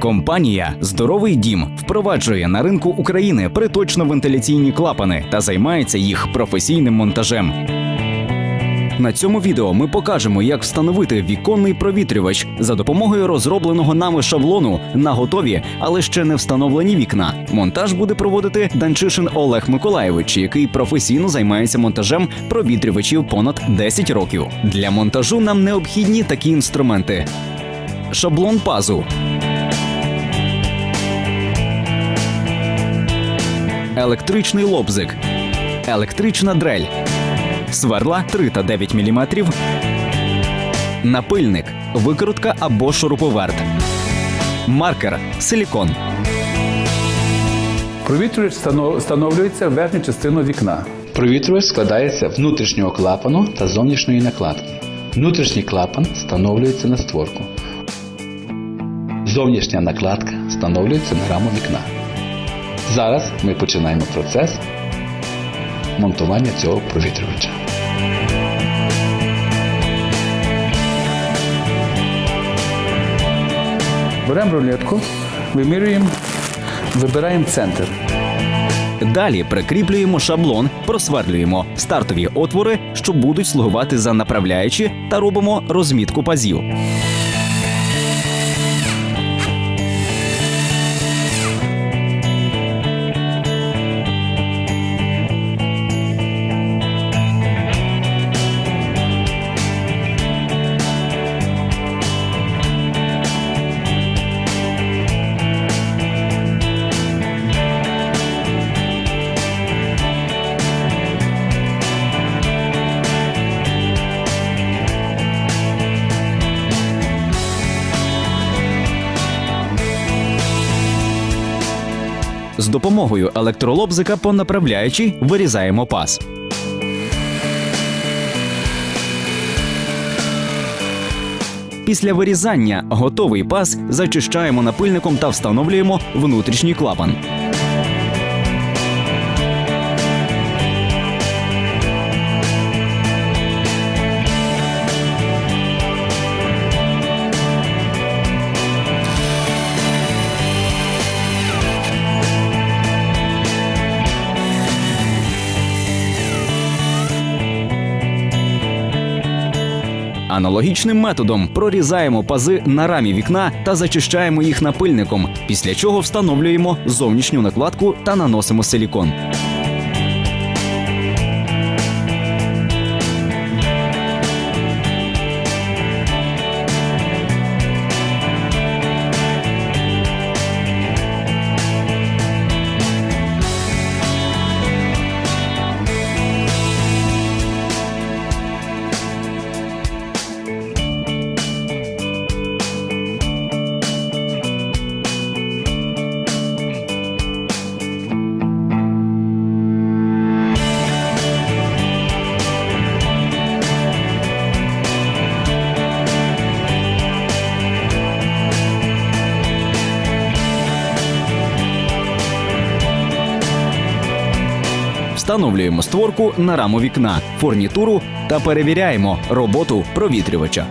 Компанія Здоровий дім впроваджує на ринку України приточно-вентиляційні клапани та займається їх професійним монтажем. На цьому відео ми покажемо, як встановити віконний провітрювач за допомогою розробленого нами шаблону на готові, але ще не встановлені вікна. Монтаж буде проводити Данчишин Олег Миколаєвич, який професійно займається монтажем провітрювачів понад 10 років. Для монтажу нам необхідні такі інструменти: шаблон пазу. Електричний лобзик, електрична дрель, сверла 3 та 9 мм, напильник, викрутка або шуруповерт, маркер, силікон. Провітрювач встановлюється в верхню частину вікна. Провітрювач складається з внутрішнього клапану та зовнішньої накладки. Внутрішній клапан встановлюється на створку. Зовнішня накладка встановлюється на раму вікна. Зараз ми починаємо процес монтування цього провітрювача. Беремо рулетку, вимірюємо, вибираємо центр. Далі прикріплюємо шаблон, просверлюємо стартові отвори, що будуть слугувати за направляючі, та робимо розмітку пазів. З допомогою електролобзика по направляючій вирізаємо паз. Після вирізання готовий паз зачищаємо напильником та встановлюємо внутрішній клапан. Аналогічним методом прорізаємо пази на рамі вікна та зачищаємо їх напильником, після чого встановлюємо зовнішню накладку та наносимо силікон. Встановлюємо створку на раму вікна, фурнітуру та перевіряємо роботу провітрювача.